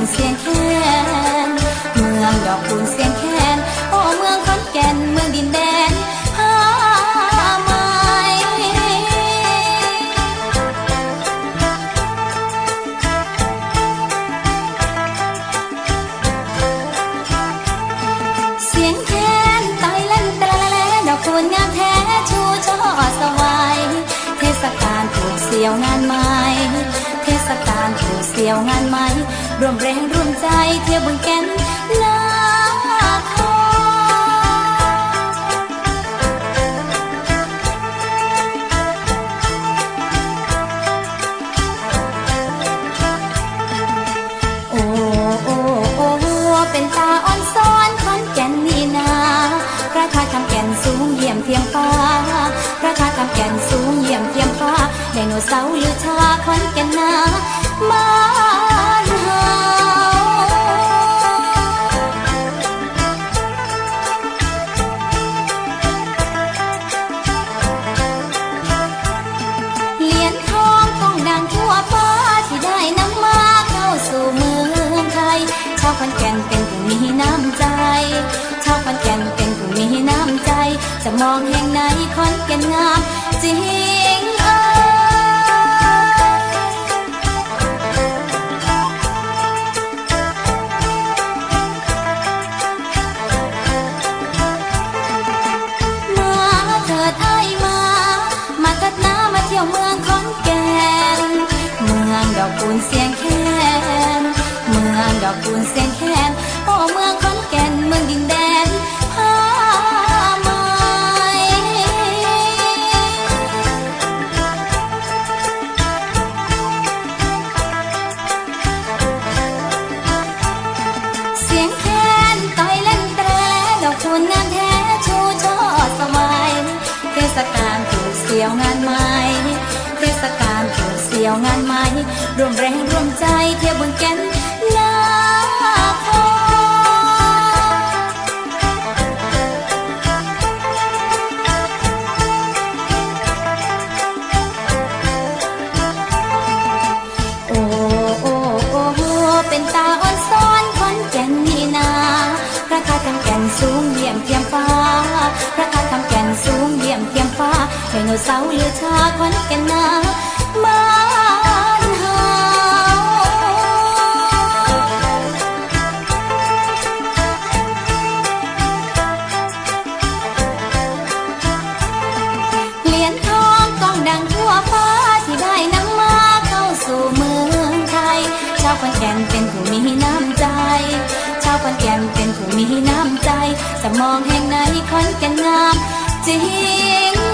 นเสียงแคนเมืองดอกคูณเสียงแค้นโอ้เมืองขอนแก่นเมืองดินแดนผ้าไหมเสียงแค้นต่อยเล่นตะละแลดอกคูณงามแท้ชูช่อสวายเทศกาลผูกเสี่ยวงานไม้เทศกาลผูกเสี่ยวงานไม้ รวมแรงร่วมใจเที่ยวบนแก่นนาทอโอ้โอ้โอ้เป็นตาอ่อนซ้อนขอนแก่นนี่นาพระธาตุคำแก่นสูงเยี่ยมเทียมฟ้าพระธาตุคำแก่นสูงเยี่ยมเทียมฟ้าไดโนเสาร์ลือชาขอนแก่นนาบ้า เป็นผู้มีน้ำใจ ชาวขอนแก่นเป็นผู้มีน้ำใจ จะมองแห่งไหนขอนแก่นงามจริง ยวงานไม้เทศกาลถูกเสียวงานไม้รวมแรงรวมใจเที่ยวบนแก่นนาทอโอ้โอ้โอ้เป็นตาอ่อนซ้อนขอนแก่นนี่นาพระธาตุคำแก่นสูงเยี่ยมเทียมฟ้า ไดโนเสาร์เลือชาขอนแก่นนาบ้านเฮาเหรียญทองต้องดังทั่วฟ้าที่ได้นำมาเข้าสู่เมืองไทย ชาวขอนแก่นเป็นผู้มีน้ำใจ ชาวขอนแก่นเป็นผู้มีน้ำใจจะมองแห่งไหนขอนแก่นงามจริง